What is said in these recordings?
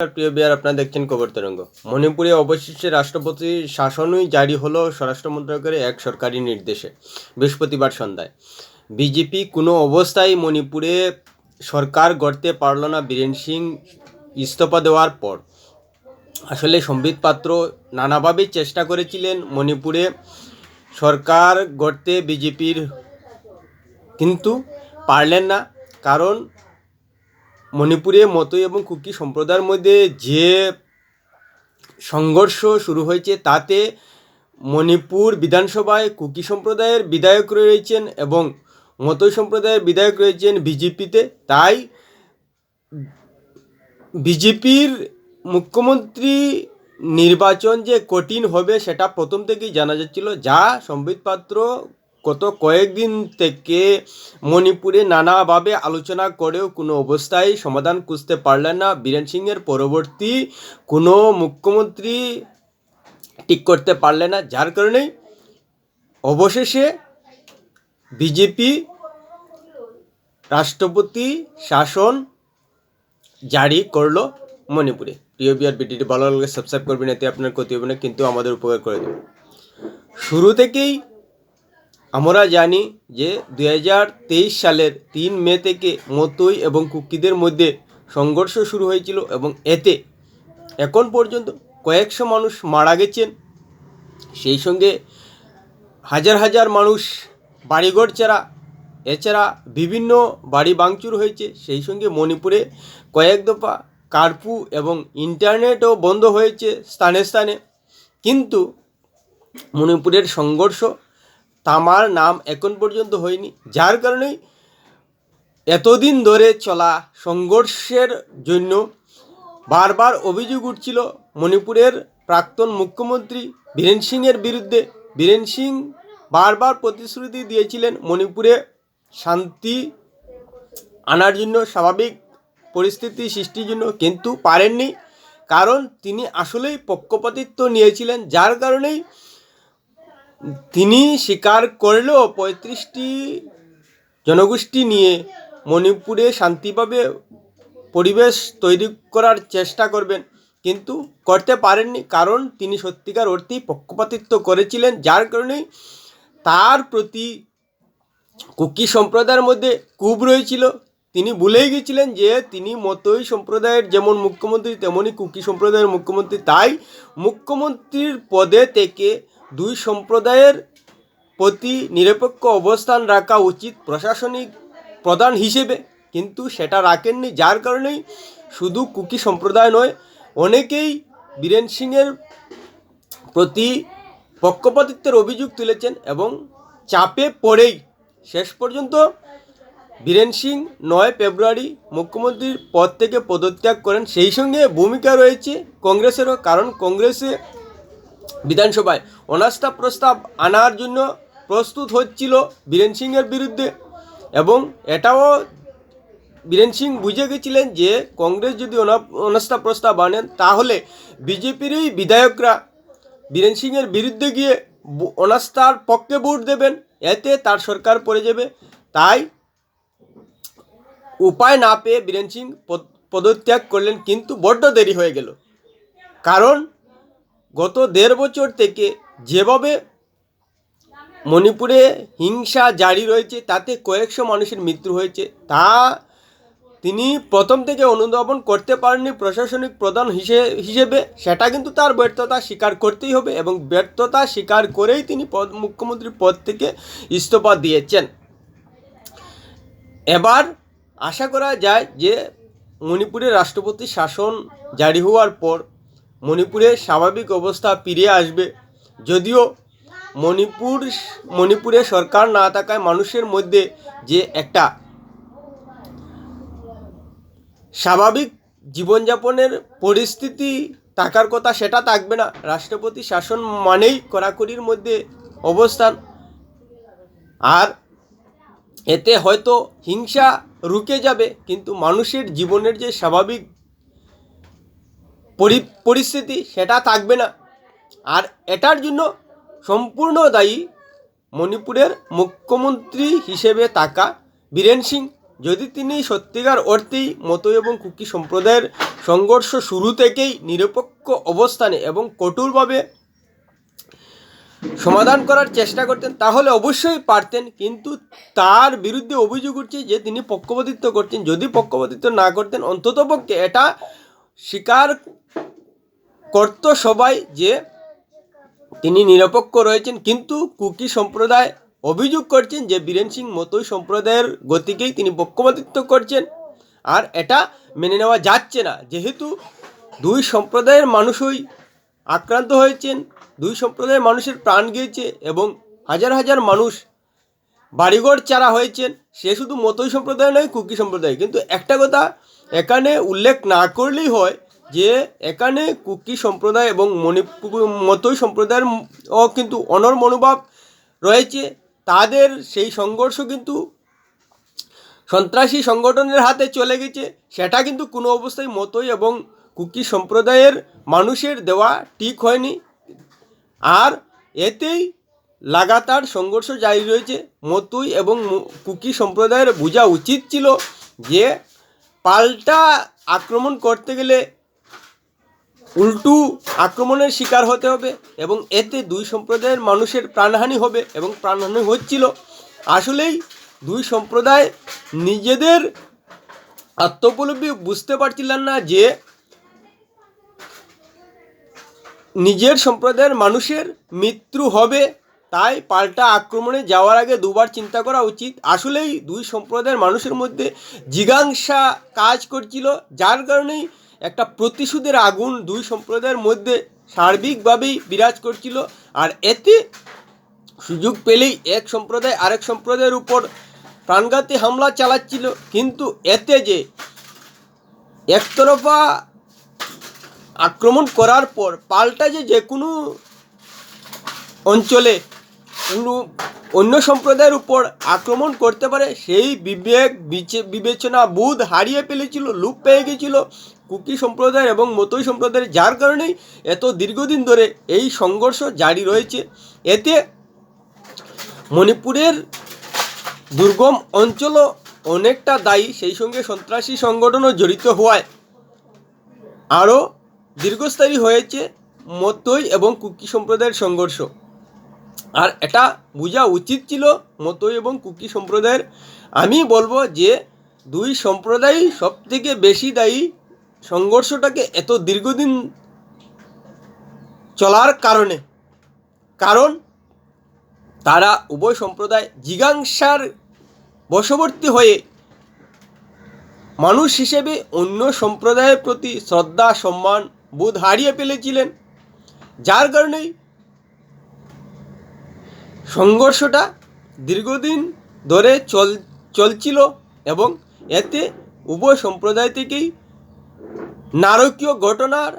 প্রিয় বিয়ার আপনারা দেখছেন খবর তরঙ্গ। মণিপুরে অবশেষে রাষ্ট্রপতি শাসনই জারি হলো স্বরাষ্ট্র মন্ত্রকের এক সরকারি নির্দেশে বৃহস্পতিবার সন্ধ্যায়। বিজেপি কোনো অবস্থায় মণিপুরে সরকার গড়তে পারল না বীরেন সিং ইস্তফা দেওয়ার পর। আসলে সম্বিত পাত্র নানাভাবে চেষ্টা করেছিলেন মণিপুরে সরকার গড়তে বিজেপির, কিন্তু পারলেন না। কারণ মণিপুরে মতই এবং কুকি সম্প্রদায়ের মধ্যে যে সংঘর্ষ শুরু হয়েছে, তাতে মণিপুর বিধানসভায় কুকি সম্প্রদায়ের বিধায়ক রয়েছেন এবং মতই সম্প্রদায়ের বিধায়ক রয়েছেন বিজেপিতে। তাই বিজেপির মুখ্যমন্ত্রী নির্বাচন যে কঠিন হবে সেটা প্রথম থেকেই জানা যাচ্ছিল। যা সম্বিত পাত্র গত কয়েকদিন থেকে মণিপুরে নানাভাবে আলোচনা করেও কোনো অবস্থায় সমাধান খুঁজতে পারলেন না। বীরেন সিংয়ের পরবর্তী কোনো মুখ্যমন্ত্রী ঠিক করতে পারলেন না। যার কারণেই অবশেষে বিজেপি রাষ্ট্রপতি শাসন জারি করল মণিপুরে। প্রিয় বিয়ার ভিডিওটি ভালো লাগলে সাবস্ক্রাইব করবেন, এতে আপনার ক্ষতি হবে না, কিন্তু আমাদের উপকার করে দেবে। শুরু থেকেই আমরা জানি যে দু হাজার তেইশ সালের তিন মে থেকে মতই এবং কুকিদের মধ্যে সংঘর্ষ শুরু হয়েছিল এবং এতে এখন পর্যন্ত কয়েকশো মানুষ মারা গেছেন। সেই সঙ্গে হাজার হাজার মানুষ বাড়িঘর ছাড়া, এছাড়া বিভিন্ন বাড়ি ভাঙচুর হয়েছে। সেই সঙ্গে মণিপুরে কয়েক দফা কার্ফু এবং ইন্টারনেটও বন্ধ হয়েছে স্থানে স্থানে। কিন্তু মণিপুরের সংঘর্ষ থামার নাম এখন পর্যন্ত হয়নি। যার কারণেই এতদিন ধরে চলা সংঘর্ষের জন্য বারবার অভিযোগ উঠছিল মণিপুরের প্রাক্তন মুখ্যমন্ত্রী বীরেন সিংয়ের বিরুদ্ধে। বীরেন সিং বারবার প্রতিশ্রুতি দিয়েছিলেন মণিপুরে শান্তি আনার জন্য, স্বাভাবিক পরিস্থিতি সৃষ্টির জন্য, কিন্তু পারেননি। কারণ তিনি আসলেই পক্ষপাতিত্ব নিয়েছিলেন, যার কারণেই তিনি স্বীকার করলেও পঁয়ত্রিশটি জনগোষ্ঠী নিয়ে মণিপুরে শান্তিভাবে পরিবেশ তৈরি করার চেষ্টা করবেন, কিন্তু করতে পারেননি। কারণ তিনি সত্যিকার অর্থেই পক্ষপাতিত্ব করেছিলেন, যার কারণেই তার প্রতি কুকি সম্প্রদায়ের মধ্যে কুব রয়েছিল। তিনি ভুলেই গেছিলেন যে তিনি মতই সম্প্রদায়ের যেমন মুখ্যমন্ত্রী তেমনই কুকি সম্প্রদায়ের মুখ্যমন্ত্রী। তাই মুখ্যমন্ত্রীর পদে থেকে দুই সম্প্রদায়ের প্রতি নিরপেক্ষ অবস্থান রাখা উচিত প্রশাসনিক প্রধান হিসেবে। কিন্তু সেটা রাখেননি, যার কারণেই শুধু কুকি সম্প্রদায় নয়, অনেকেই বীরেন সিংয়ের প্রতি পক্ষপাতিত্বের অভিযোগ তুলেছেন এবং চাপে পড়েই শেষ পর্যন্ত বীরেন সিং নয় ফেব্রুয়ারি মুখ্যমন্ত্রীর পদ থেকে পদত্যাগ করেন। সেই সঙ্গে ভূমিকা রয়েছে কংগ্রেসেরও, কারণ কংগ্রেসে বিধানসভায়। অনাস্থা প্রস্তাব আনার জন্য প্রস্তুত হচ্ছিল বীরেন সিংয়ের বিরুদ্ধে এবং এটাও বীরেন সিং বুঝে গেছিলেন যে কংগ্রেস যদি অনা- অনাস্থা প্রস্তাব আনেন, তাহলে বিজেপিরই বিধায়করা বীরেন সিংয়ের বিরুদ্ধে গিয়ে অনাস্থার পক্ষে ভোট দেবেন। এতে তার সরকার পড়ে যাবে। তাই উপায় না পেয়ে বীরেন সিং পদ- পদত্যাগ করলেন, কিন্তু বড্ড দেরি হয়ে গেল। কারণ গত দেড় বছর থেকে যেভাবে মণিপুরে হিংসা জারি রয়েছে, তাতে কয়েকশো মানুষের মৃত্যু হয়েছে, তা তিনি প্রথম থেকে অনুধাবন করতে পারেননি প্রশাসনিক প্রধান হিসে- হিসেবে। সেটা কিন্তু তার ব্যর্থতা স্বীকার করতেই হবে এবং ব্যর্থতা স্বীকার করেই তিনি পদ মুখ্যমন্ত্রী পদ থেকে ইস্তফা দিয়েছেন। এবার আশা করা যায় যে মণিপুরের রাষ্ট্রপতি শাসন জারি হওয়ার পর মণিপুরে স্বাভাবিক অবস্থা ফিরে আসবে। যদিও মণিপুর, মণিপুরে সরকার না থাকায় মানুষের মধ্যে যে একটা স্বাভাবিক জীবনযাপনের পরিস্থিতি থাকার কথা সেটা থাকবে না। রাষ্ট্রপতি শাসন মানেই কড়াকড়ির মধ্যে অবস্থান। আর এতে হয়তো হিংসা রুকে যাবে, কিন্তু মানুষের জীবনের যে স্বাভাবিক পরিস্থিতি সেটা থাকবে না। আর এটার জন্য সম্পূর্ণ দায়ী মণিপুরের মুখ্যমন্ত্রী হিসেবে থাকা বীরেন সিং। যদি তিনি সত্যিকার অর্থেই মতো এবং কুকি সম্প্রদায়ের সংঘর্ষ শুরু থেকেই নিরপেক্ষ অবস্থানে এবং কঠোরভাবে সমাধান করার চেষ্টা করতেন, তাহলে অবশ্যই পারতেন। কিন্তু তার বিরুদ্ধে অভিযোগ উঠছে যে তিনি পক্ষপাতিত্ব করতেন। যদি পক্ষপাতিত্ব না করতেন, অন্ততপক্ষে এটা স্বীকার করত সবাই যে তিনি নিরপেক্ষ রয়েছেন, কিন্তু কুকি সম্প্রদায় অভিযোগ করছেন যে বীরেন সিং মতোই সম্প্রদায়ের গতিকেই তিনি পক্ষপাতিত্ব করছেন। আর এটা মেনে নেওয়া যাচ্ছে না। যেহেতু দুই সম্প্রদায়ের মানুষই আক্রান্ত হয়েছেন, দুই সম্প্রদায়ের মানুষের প্রাণ গিয়েছে এবং হাজার হাজার মানুষ বাড়িঘর চারা হয়েছেন, সে শুধু মতই সম্প্রদায় নয়, কুকি সম্প্রদায়। কিন্তু একটা কথা এখানে উল্লেখ না করলেই হয় যে এখানে কুকি সম্প্রদায় এবং মণিপুর মতোই সম্প্রদায়ের ও কিন্তু অনর মনোভাব রয়েছে। তাদের সেই সংঘর্ষ কিন্তু সন্ত্রাসী সংগঠনের হাতে চলে গেছে। সেটা কিন্তু কোনো অবস্থায় মতোই এবং কুকি সম্প্রদায়ের মানুষের দেওয়া ঠিক হয়নি। আর এতেই লাগাতার সংঘর্ষ জারি রয়েছে। মতুই এবং কুকি সম্প্রদায়ের বোঝা উচিত ছিল যে পাল্টা আক্রমণ করতে গেলে উল্টু আক্রমণের শিকার হতে হবে এবং এতে দুই সম্প্রদায়ের মানুষের প্রাণহানি হবে এবং প্রাণহানি হচ্ছিল। আসলেই দুই সম্প্রদায় নিজেদের আত্মোপলব্ধি বুঝতে পারছিলেন না যে নিজের সম্প্রদায়ের মানুষের মৃত্যু হবে তাই পাল্টা আক্রমণে যাওয়ার আগে দুবার চিন্তা করা উচিত। আসলেই দুই সম্প্রদায়ের মানুষের মধ্যে জিজ্ঞাসা কাজ করছিল, যার কারণেই একটা প্রতিশোধের আগুন দুই সম্প্রদায়ের মধ্যে সার্বিকভাবেই বিরাজ করছিল। আর এতে সুযোগ পেলেই এক সম্প্রদায় আরেক সম্প্রদায়ের উপর প্রাণঘাতী হামলা চালাচ্ছিল। কিন্তু এতে যে একতরফা আক্রমণ করার পর পাল্টা যে যে কোনো অঞ্চলে অন্য সম্প্রদায়ের উপর আক্রমণ করতে পারে, সেই বিবেক, বিচে- বিবেচনা, বোধ হারিয়ে ফেলেছিল, লুপ পেয়ে গেছিল কুকি সম্প্রদায়ের এবং মতই সম্প্রদায়ের, যার কারণেই এত দীর্ঘদিন ধরে এই সংঘর্ষ জারি রয়েছে। এতে মণিপুরের দুর্গম অঞ্চলও অনেকটা দায়ী, সেই সঙ্গে সন্ত্রাসী সংগঠনও জড়িত হওয়ায় আরও দীর্ঘস্থায়ী হয়েছে মতই এবং কুকি সম্প্রদায়ের সংঘর্ষ। আর এটা বোঝা উচিত ছিল মতই এবং কুকি সম্প্রদায়ের। আমি বলব যে দুই সম্প্রদায়ই সব থেকে বেশি দায়ী সংঘর্ষটাকে এত দীর্ঘদিন চলার কারণে। কারণ তারা উভয় সম্প্রদায় জিজ্ঞাসার বশবর্তী হয়ে মানুষ হিসেবে অন্য সম্প্রদায়ের প্রতি শ্রদ্ধা, সম্মান, বোধ হারিয়ে ফেলেছিলেন। যার কারণেই সংঘর্ষটা দীর্ঘদিন ধরে চল, চলছিল এবং এতে উভয় সম্প্রদায় থেকেই নারকীয় ঘটনার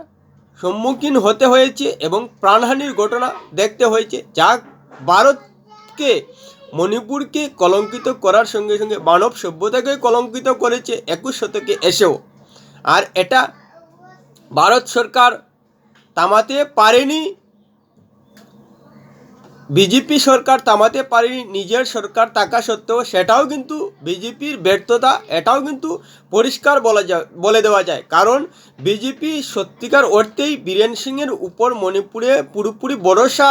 সম্মুখীন হতে হয়েছে এবং প্রাণহানির ঘটনা দেখতে হয়েছে, যা ভারতকে, মণিপুরকে কলঙ্কিত করার সঙ্গে সঙ্গে মানব সভ্যতাকে কলঙ্কিত করেছে একুশ শতকে এসেও। আর এটা ভারত সরকার থামাতে পারেনি বিজেপি সরকার থামাতে পারেনি, নিজের সরকার থাকা সত্ত্বেও সেটাও কিন্তু বিজেপির ব্যর্থতা, এটাও কিন্তু পরিষ্কার বলা যায় বলে দেওয়া যায়। কারণ বিজেপি সত্যিকার অর্থেই বীরেন সিংয়ের উপর মণিপুরে পুরোপুরি ভরসা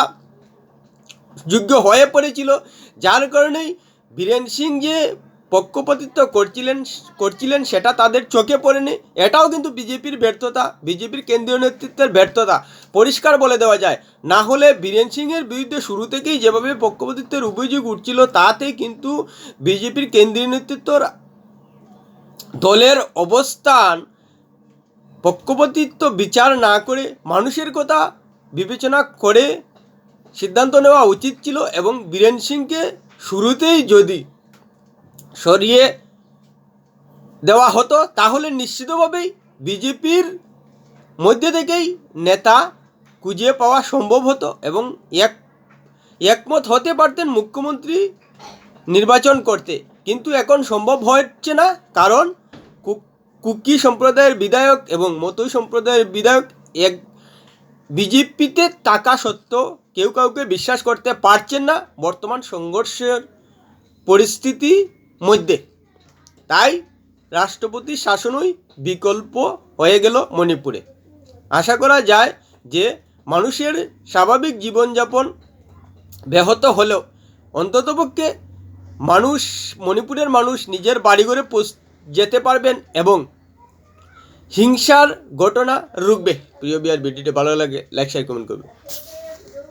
যোগ্য হয়ে পড়েছিল। যার কারণেই বীরেন সিং যে পক্ষপাতিত্ব করছিলেন করছিলেন, সেটা তাদের চোখে পড়েনি। এটাও কিন্তু বিজেপির ব্যর্থতা, বিজেপির কেন্দ্রীয় নেতৃত্বের ব্যর্থতা। পরিষ্কার বলে দেওয়া যায়, না হলে বীরেন সিংয়ের বিরুদ্ধে শুরু থেকেই যেভাবে পক্ষপাতিত্বের অভিযোগ উঠছিল, তাতে কিন্তু বিজেপির কেন্দ্রীয় নেতৃত্বর দলের অবস্থান, পক্ষপাতিত্ব বিচার না করে মানুষের কথা বিবেচনা করে সিদ্ধান্ত নেওয়া উচিত ছিল এবং বীরেন সিংকে শুরুতেই যদি সরিয়ে দেওয়া হতো, তাহলে নিশ্চিতভাবেই বিজেপির মধ্যে থেকেই নেতা খুঁজে পাওয়া সম্ভব হতো এবং এক, একমত হতে পারতেন মুখ্যমন্ত্রী নির্বাচন করতে। কিন্তু এখন সম্ভব হচ্ছে না, কারণ কুকি সম্প্রদায়ের বিধায়ক এবং মতই সম্প্রদায়ের বিধায়ক এক, বিজেপিতে টাকা সত্ত্বেও কেউ কাউকে বিশ্বাস করতে পারছেন না। বর্তমান সংঘর্ষের পরিস্থিতি মধ্যে। তাই রাষ্ট্রপতির শাসনই বিকল্প হয়ে গেল মণিপুরে। আশা করা যায় যে মানুষের স্বাভাবিক জীবনযাপন ব্যাহত হলেও অন্ততপক্ষে মানুষ, মণিপুরের মানুষ নিজের বাড়িঘরে যেতে পারবেন এবং হিংসার ঘটনা রুখবে। প্রিয় বিয়ার ভিডিওটি ভালো লাগে লাইক শেয়ার কমেন্ট করবে।